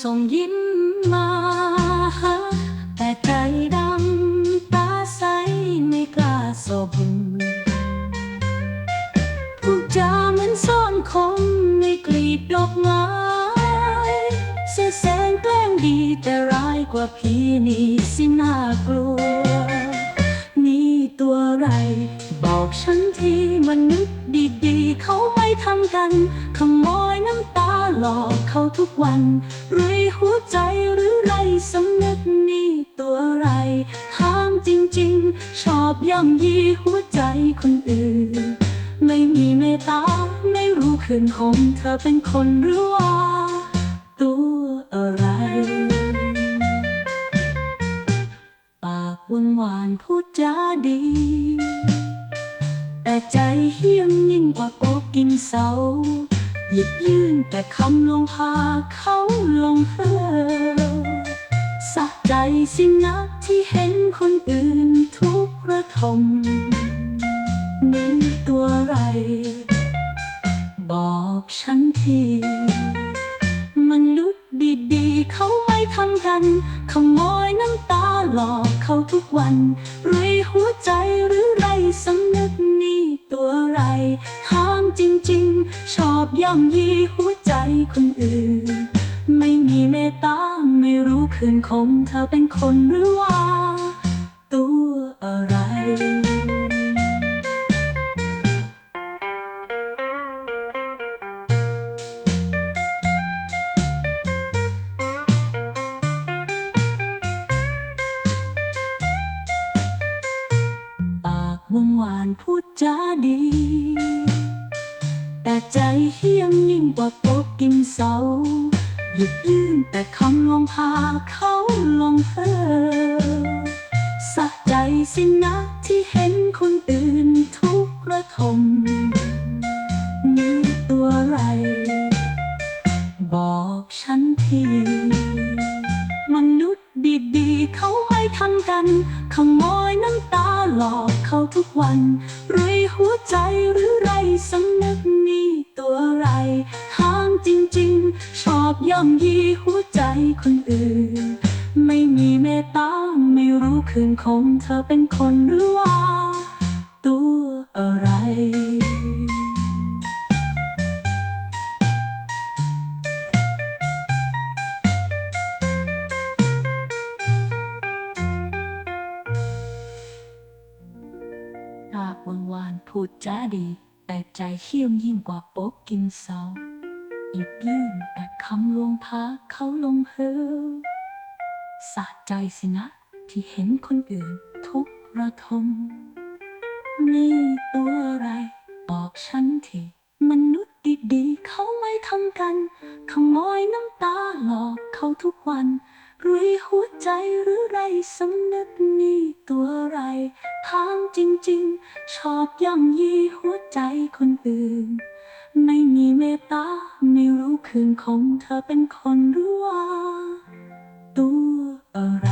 ส่งยิ้มมาแต่ใจดำตาใสไม่กล้าสบพูดจาเหมือนซ่อนคมในกลีบดอกไม้เสียแสงแกล้งดีแต่ร้ายกว่าผีนี่สิน่ากลัว ทำกัน ขโมยน้ำตาหลอกเขาทุกวันไรหัวใจหรือไรสำนึกนี่ตัวอะไรถามจริงๆ ชอบย่ำยีหัวใจคนอื่น ไม่มีเมตตาไม่รู้คืนคงเธอเป็นคนหรือว่าตัวอะไรปากหวานหวานพูดจาดี แต่ใจเหี้ยมยิ่งกว่าโก กินเสา หยิบยื่นแต่คำลงพาเขาลงเพ้อสะใจสินะที่เห็นคนอื่นทุกข์ระทมนี่ตัวไร บอกฉันทีมนุษย์ดีๆ เขาไม่ทำกัน ขโมยน้ำตาหลอกเขาทุกวันไรหัวใจหรือไรสำนึก อบย่ำยีหัวใจคนอื่น ไม่มีเมตตาไม่รู้คืนคงเธอเป็นคนหรือว่า ตัวอะไรปากหวานหวานพูดจาดี แต่ใจเหี้ยมยิ่งกว่าโป๊กกินเสาหยุดยื่นแต่คำลงพาเขาลงเพอสะใจสินะที่เห็นคนอื่นทุกระทมนี่ตัวไร บอกฉันที มนุษย์ดีๆ เขาให้ทำกัน ขโมยน้ำตาหลอกเขาทุกวันไรหัวใจหรือไรสำนึกนี่ตัวอะไรถามจริงๆ ชอบย่ำยีหัวใจคนอื่น ไม่มีเมตตาไม่รู้คืนคงเธอเป็นคนหรือว่า ตัวอะไร หวานหวานพูดจาดี แต่ใจเขี้ยมยิ่งกว่าโป๊กกินเสาหยิบยื่นแต่คำลวงพาเขาลงเฮอสะใจสินะ ที่เห็นคนอื่นทุกระทมนี่ตัวอะไร บอกฉันทีมนุษย์ดีๆ เขาไม่ทำกัน ขโมยน้ำตาหลอกเขาทุกวันรุยหัวใจหรือไรสำนึกน ตัวอะไรถามจริงๆ ชอบย่ำยีหัวใจคนอื่น ไม่มีเมตตา ไม่รู้คืนคงเธอเป็นคนรั่วตัวอะไร